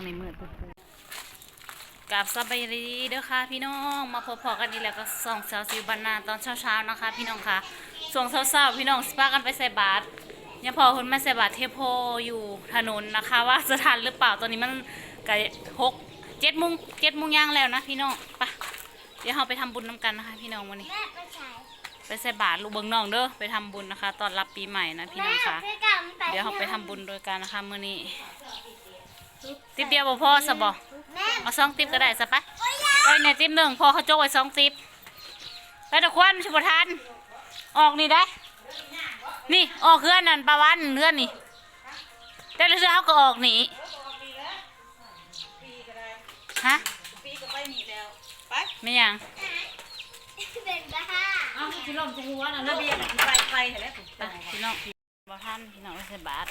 างในมืดกับสบายดีเด้อค่ะ พี่น้องมาพบพอกันอีกแล้วก็ส่องสาวซิวบรรณาตอนเช้าๆนะคะ พี่น้องค่ะส่วงเช้าๆพี่น้องสปากันไปใส่บาตรยังพอคนมาใส่บาตรเทโพอยู่ถนนนะคะ ว่าจะทันหรือเปล่าตอนนี้มันก็หกเจ็ดโมงเจ็ดโมงย่างแล้วนะ พี่น้องไปะเดี๋ยวเราไปทำบุญน้ำกันนะคะ พี่น้องวันนี้แม่ไปใช้ไปใส่บาตรลูกเบิงน้องเด้อไปทำบุญนะคะ ตอนรับปีใหม่นะพี่น้องค่ะแม่กลับไปเดี๋ยวเราไปทำบุญโดยการนะคะมื้อนี้ ติ๊บเดียวบ่พอสบอแม่เอาสองติ๊บก็ได้สะปะโอ้ยยาไปในติ๊บหนึ่งพอเขาโจกไว้สองติ๊บไปตะควันชิบทันออกนี่ได้ นี่ออกเพื่อนนั่นปลาวันเพื่อนนี่ แต่ละเช้าก็ออกนี่ฮะปีก็ไปหนีแล้วไปไม่ยังเป็นบ้าเอาที่ลมจะหัวนะระเบียงไปไปเห็นแล้วผมไปพี่น้องบ่ท่านพี่น้องไปใส่บาตร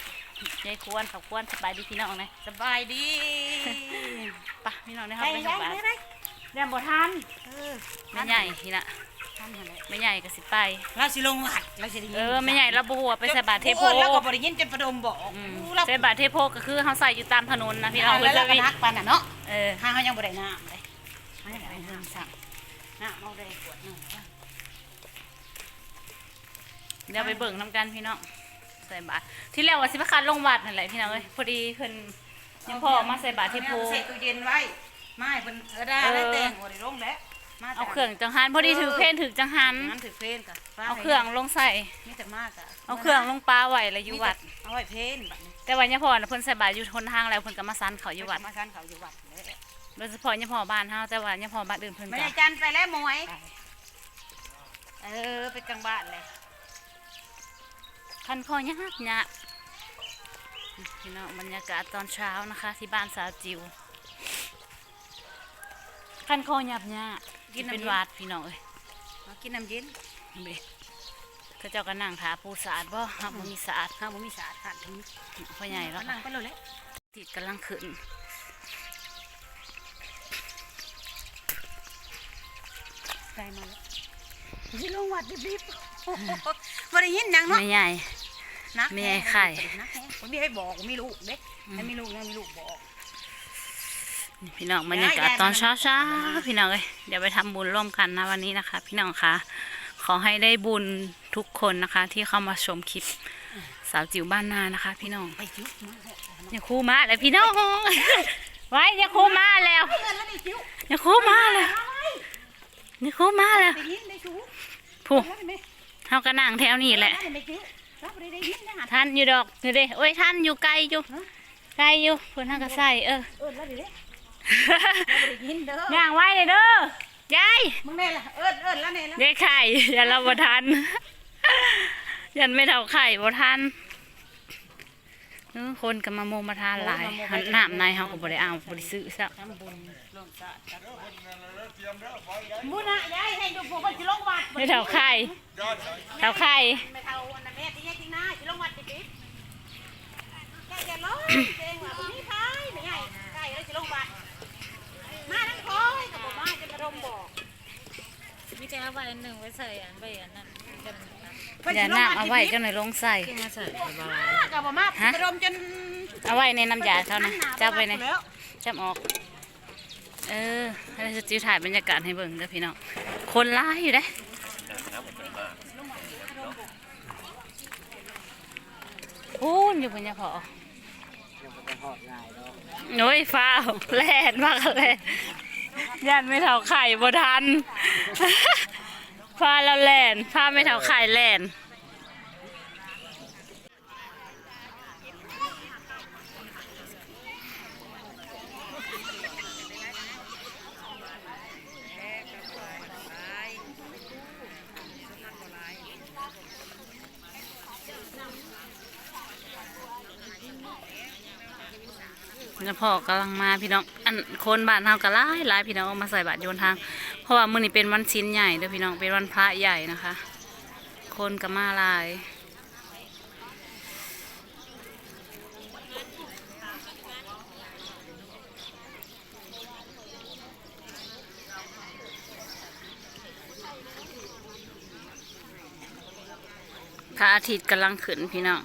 ยายควรขับควรสบายดีพี่น้องนะสบายดีไปพี่น้องนะครับไปไปไปใส่บาตรไปเรียนบ่ทันเออไม่ใหญ่ทีละทันอะไรไม่ใหญ่ก็สิไปเราสิลงหัดเราสิได้ยินเออไม่ใหญ่เราบัวาไปใส่บาตรเทโพแล้วก็บ่ได้ยินจนประดมบอกอืมเราใส่บาตรเทโพก็คือเขาใส่อยู่ตามถนนนะพี่น้องแล้วเราก็วิ่งนักปานน่ะเนาะเออห้าเขายังบ่ได้น้ำเลยเขายังบ่ได้เพิ่น้งสั่งำน้ำเอาได้ขวดหนึงเดี๋ยวไปเบิ่งน้ำกันพี่น้อง ใส่บาตรที่แล้วว่าสิพคันลงวัดนั่นแหละพี่น้องเอ้ยพอดีเพิ่นยังพอมาใส่บาตรเทโพใส่ตู้เย็นไว้ไม่เพิ่นเออได้ได้แต่งบ่ได้ลงแล้วมาเอาเครื่องจังหันพอดีถือเพนถือจังหันงั้นถือเพลนกับเอาเครื่องลงใส่มีแต่มากอะเอาเครื่องลงปลาไว้แล้วอยู่วัด เอาไว้เพลนบัดนี้แต่วันยาพอน่ะเพิ่นใส่บาตรอยู่ทนทางแล้วเพิ่นก็มาซันเขาอยู่วัดมาซันเขาอยู่วัดเลยโดยเฉพาะยาพอบ้านเฮาแต่ว่ายาพอบ้านอื่นเพิ่นไม่ก็ได้จันไปแล้วมวย เออไปกลางบ้านเลย คันคอยากยากพี่น้องบรรยากาศตอนเช้านะคะ ที่บ้านสาวจิวคันคอหยับยากกินเป็นหวาดพี่น้องเอ้ยมากินน้ำเย็นเบ้เขาเจ้าก็นั่งถาปูสะอาดบ่ฮับบ่มีสะอาดข้าวมันมีสะอาดขาดถึงพ่อใหญ่แล้วนั่งไปเลยเลยติดกำลังขึ้นได้มาแล้วที่ลงวัดดิบๆบ่ได้ยินหยังเนาะแม่ใหญ่ นะไม่ให้ไข่นะผมมีให้บอกมีลูกเด้ให้มีลูกนะมีลูกบอก นี่พี่น้องบรรยากาศตอนเช้าเช้าๆพี่น้องเอ้ยเดี๋ยวไปทำบุญร่วมกันนะวันนี้นะคะ พี่น้องคะขอให้ได้บุญทุกคนนะคะ ที่เข้ามาชมคลิปสาวจิ๋วบ้านนานะคะ พี่น้องไปจิ้วมาอย่าคูมาแล้วพี่น้องไว้อย่าคูมาแล้วเงินแล้วนี่จิ้วอย่าคูมาแล้วอย่าคูมาแล้วได้ยินได้ชูผู้แล้วได้ไหมเฮาก็นั่งแถวนี้แหละ ได้ไหมจิ้ว รับได้ได้ยินนะท่านอยู่ดอกนี่เด้โอ้ยท่านอยู่ไกลอยู่ไกลอยู่เพิ่นทางก็ใส่เออเออแล้วเดี๋ยวเราได้ยินเด้อย่างไว้เลยเด้อยายมึงแน่ล่ะเอิ้นเอิ้นแล้วแน่แล้วยายไข่อย่าเราบ่ทันยันไม่เท่าไข่บ่ทัน เออคนก็มาโมมาทานหลายหันน้ำในเฮาก็บ่ได้เอาบ่ได้ซื้อซะทำบุญลงสะจัดบุญนะยายให้ดูพวกคนสิลงวัดไม่เท่าไข่เท่าไข่ไม่เท่าอันนั้นแม่ที่ยายจริงนะสิลงวัดดิแกอย่าร้องเจ๊งว่านี่พายไม่ใหญ่ใกล้แล้วสิลงวัดมาทั้งคอยกับบ่มาจะมาดมบอกมีแต่เอาใบหนึ่งไว้ใส่อันใบอันนั้น กันนะอย่าน้ำเอาไว้จังหน่อยลงใส่ขึ้นมาใส่ใบมากับบ่มาจะดมจนเอาไว้ในน้ำยาเท่านะจับไว้ในจับออก เออให้สจิวถ่ายบรรยากาศให้เบิ่งเด้อพี่น้องคนร้ายอยู่เด้พูนอยู่บนยาพอโอ้ยฟ้าวแล่นมากเลยยันไม่เท่าไข่บ่ทัน ฟ้าแล้วแลนฟ้าไม่เท่าไข่แลนแล้วพ่อกำลังมาพี่น้อง อันคนบ้านเฮาก็หลายหลายพี่น้องมาใส่บาตรโยนทาง ราะว่ามื้อนี้เป็นวันชิ้นใหญ่เด้อพี่น้องเป็นวันพระใหญ่นะคะ คนก็มาหลายพระอาทิตย์กำลังขึ้นพี่น้อง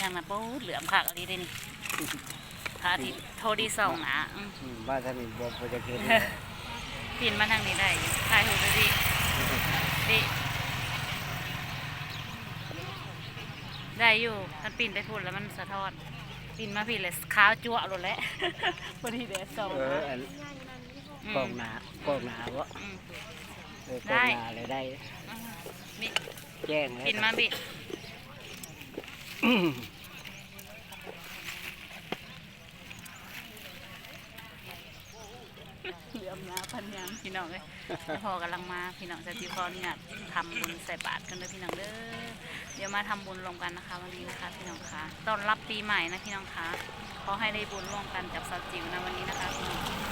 ทางนั้นปูดเหลือมคักอะไรได้นี่พระอาทิตย์โทดีส่องหนะอืมบ้านท่านนี่บ่บ่จะเห็นปีนมาทางนี้ได้อยู่ถ่ายรูปได้ดิดิได้อยู่มันปีนไปพูดแล้วมันสะท้อนปีนมาพี่เลยขาวจั่วหมดแล้วพอดีเดดส่องเออนะอันอืมกองหนากองหนาบ่เออกได้องหนาเลยได้ อืมบิแจ้งแล้วปีนมาบิ เหลือมนะพันยังพี่น้องเลยพอกำลังมาพี่น้องจะที่พอนี่ยทำบุญใส่บาตรกันเลยพี่น้องเด้อเดี๋ยวมาทำบุญรวมกันนะคะ วันนี้นะคะ พี่น้องคะต้อนรับปีใหม่นะพี่น้องคะขอให้ได้บุญร่วมกันกับสาวจิ๋วนะวันนี้นะคะพี่น้อง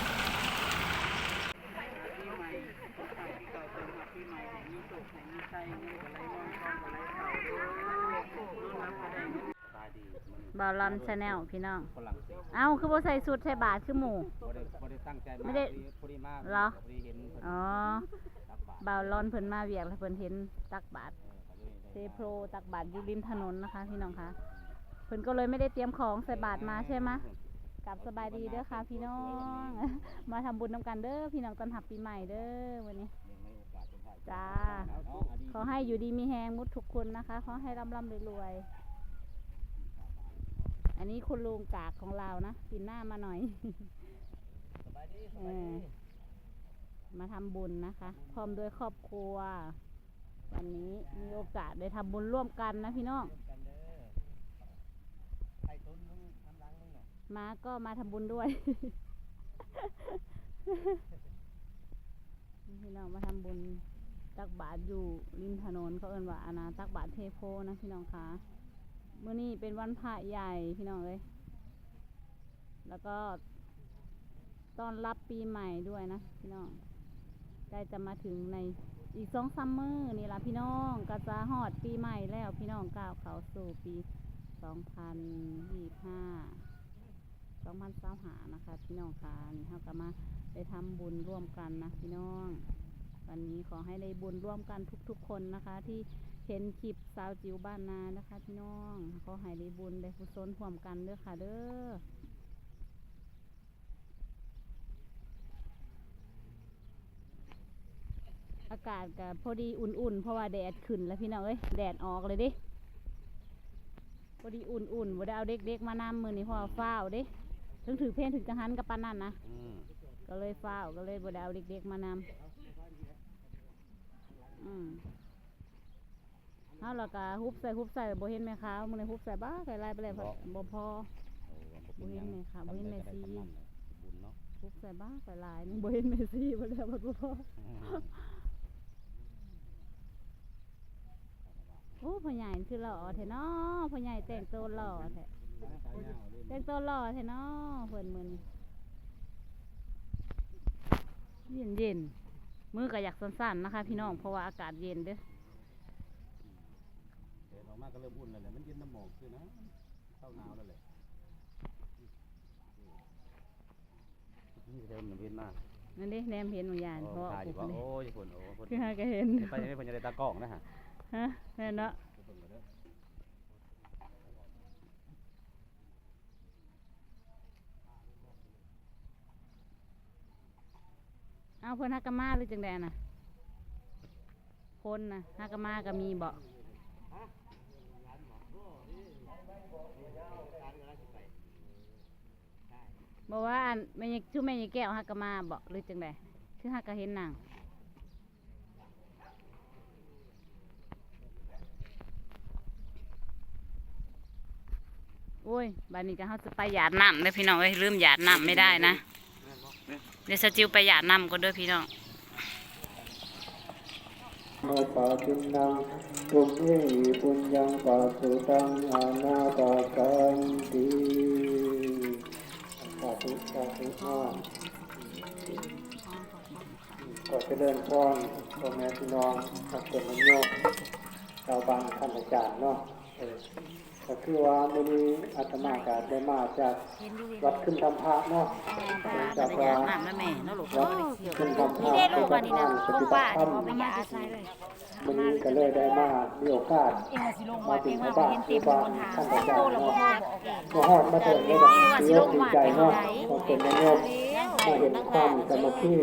บอลลอนชาแนลพี่น้อง ฝรั่งเศสเอ้า คือบ่ใส่สุดใส่บาทคือหมู่ บ่ได้บ่ได้ตั้งใจมาไม่ได้พอดีมาเหรอ พอดีเห็นเพิ่นอ๋อตักบาตรบาวลอนเพิ่นมาเวียกแล้วเพิ่นเห็นตักบาท เออก็เลยเทได้โพรตักบาทอยู่ริมถนนนะคะ พี่น้องคะเพิ่นก็เลยไม่ได้เตรียมของใส่บาทมาใช่ไหมะกลับสบายดีเด้อค่ะ พี่น้อง มาทำบุญนำกันเด้อพี่น้องต้อนรับปีใหม่เด้อวันนี้จ้าขอให้อยู่ดีมีแฮงมุดทุกคนนะคะ ขอให้ร่ำร่ำรวยๆ อันนี้คุณลุงกากของเรานะปินหน้ามาหน่อยเออมาทำบุญนะคะ พร้อมด้วยครอบครัว วันนี้มีโอกาสได้ทำบุญร่วมกันนะพี่น้องมาก็มาทำบุญด้วย พี่น้องมาทำบุญตักบาตรอยู่ริมถนนเขาเอิ้นว่าอาณาตักบาตรเทโพนะพี่น้องคะเมื่อนี้เป็นวันพระใหญ่พี่น้องเอ้ยแล้วก็ต้อนรับปีใหม่ด้วยนะพี่น้องใกล้จะมาถึงในอีกสองซัมเมอร์นี่ละพี่น้องก็จะฮอดปีใหม่แล้วพี่น้องก้าวเข้าสู่ปีสองพันยี่ห้าสองพันสามหานะคะ พี่น้องคะนี่เขาก็มาได้ทำบุญร่วมกันนะพี่น้อง วันนี้ขอให้ได้บุญร่วมกันทุกๆคนนะคะที่ เห็นคลิปสาวจิ๋วบ้านนานะคะพี่น้องขอให้ได้บุญได้กุศลร่วมกันเด้อค่ะเด้ออากาศก็พอดีอุ่นๆ เพราะว่าแดดขึ้นแล้วพี่น้องเอ้ยแดดออกเลยเดิพอดีอุ่นๆบ่ได้เอาเด็กๆ มานำมือนี้เพอฟ้าวเด้ถึงถือเพลงถึงจังหันกับปานนั่นนะอืมก็เลยฟ้าวก็เลยบ่ได้เอาเด็กๆมานำอืม เอาแล้วก็ฮุบใส่ฮุบใส่บ่เห็นแม่ขาวมื้อนี้ฮุบใส่บ้าใส่ลายไปเลยพอบ่พอ โอ้ว่าบ่เห็นไหมคะบ่เห็นไหมสิบุญเนาะฮุบใส่บ้าใส่ลายนึงบ่เห็นแม่ซี่บ่ได้บ่พออืมโอ้พ่อใหญ่คือหล่อแท้เนาะพ่อใหญ่แต่งตัวหล่อแท้แต่งตัวหล่อแท้เนาะเพิ่นมื้อนี้เย็นเย็นๆมือก็อยากสั้นๆนะคะ พี่น้องเพราะว่าอากาศเย็นเด้อเดินออก มาก็เริ่มอุ่นแล้วแหละมันเย็นน้ำหมอกคือนะเข้าหนาวแล้วแหละนี่เดินมันเย็นมากนั่นดิแนมเห็นบางอย่างโอ้เพราะว่าถ่ายอยู่ปลูว่ากนี่โอ้ยคนโอ้คนคือหาก็เห็นไปยังไม่คนจะได้ตากล้องนะฮะฮะแม่นเนาะเอาเพิ่นฮักกะมาหรือจังใดน่ะ คนน่ะฮักกะมาก็มีบ่ บอกว่าอันแม่ยชื่อแม่ยายแก้วฮักกะมาบ่หรือจังใดคือฮักกะเห็นนางโอ้ยบ้านนี้ก็เขาจะไปหยาดน้ำเลยพี่น้องเอ้ยลืมหยาดน้ำไม่ได้นะ เดี๋ยวสจิวไปหยาดน้ำก็ด้วยพี่น้องโมปาตินังตุมเอหิปุญญังปาสุตังอานาปากันติ สาธุสาธุห้าก็จะเดินพรพ่อแม่พี่น้องทักเป็นนิยกชาวบ้านท่านอาจารย์เนาะ ก็คือว่ามื้อนี้อาตมากาได้มาจากวัดขึ้นทำพระเนาะจากว่าน้ำแล้วแม่เนาะลูกวัดขึ้นทำพระเป็นประธานปฏิบัติธรรมมาจะใส่เลยอวันนี้ก็เลยได้มามีโอกาสเองว่าสิลงมาวัดถึเองงพว่าระไปบาทเห็นคืเต็อมว่าบนทางท่านโอ้อาจารย์แล้วเนาะพ่อบอกออกมาฮอดมาเถิดเลยแบบเรื่องดีใจเนาะของเป็นโยมมาเห็นความสามัคคี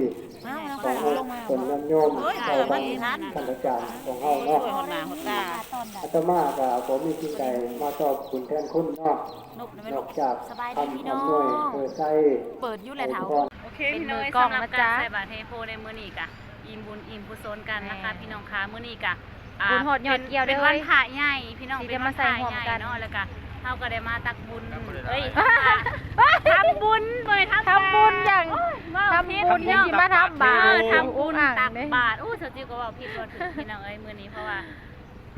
อ้าวแล้ว ของค่ะลงมาคนน้ำโยมชาวบ้านท่านอาจารย์ของเฮาเนาะช่วยคนหนาคนตาตอนไหนอาตมาก็ผมมีสิ่งใดมาตอบคุณแทนคุณเนาะนุบนะแม่นลูอกกจากสบายดีพี่ทำน้องทำด้วยเออใส่เปิดอยู่แหละเถาพรโอเคพี่น้อยเป็นมือกล้องสำหรับนะการจ๊ะใส่บาตรเทโพในมื้อนี้กะอิ่มบุญอิ่มกุศลกันนะคะแม่พี่น้องคะมื้อนี้กะบุญหอดยอดเกี่ยวเด้เป็อนวันพระใหญ่พี่น้องสิเป็นจะวัมานใส่พระห่วมใหญ่กันเนาะแล้วก็เฮาก็ได้มาตักบุญเอ้ยทำ บุญพี่ที่น้องสิมาทำบาเอปอทำบุญอ่างตักเด้บาตรอู้เธอจิก็ว่าผิดว่าถูกพี่น้องเอ้ยมื้อนี้เพราะว่า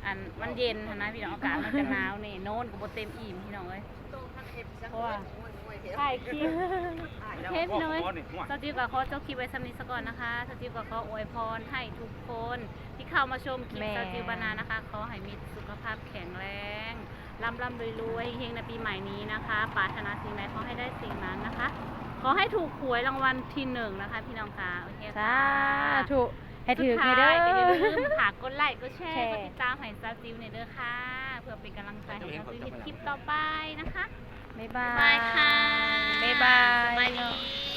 อันมันเย็นหั้นนะพี่น้องอากาศมันจะหนาวนี่โน่นก็บ่เต็มอิ่มพี่น้องเอ้ยเพราะว่าถ่ายคลิปเทปน้อยสติวกับขอเจ้าคลิปไว้สำนี้ซะก่อนนะคะสติวกับขออวยพรให้ทุกคนที่เข้ามาชมคลิปแม่สติวบานานะคะขอให้มีสุขภาพแข็งแรงร่ำร่ำรวยรวยเฮงๆในปีใหม่นี้นะคะปรารถนาสิ่งใดขอให้ได้สิ่งนั้นนะคะ ขอให้ถูกหวยรางวัลที่หนึ่งนะคะ พี่น้องค่ะโอเคสาค่ะธุให้ถือสุให้ดเด้ท้ายก็อย่าลือมฝากกดไลค์กดแชแชร์ร์กดติดตามให้ซาซิวในอยเด้อค่ะ เพื่อเป็นกำลังใจให้ซาซิวในคลิปต่อไปนะคะบ๊ายบาบ๊ายบายยค่ะบ๊ายบายสบายดี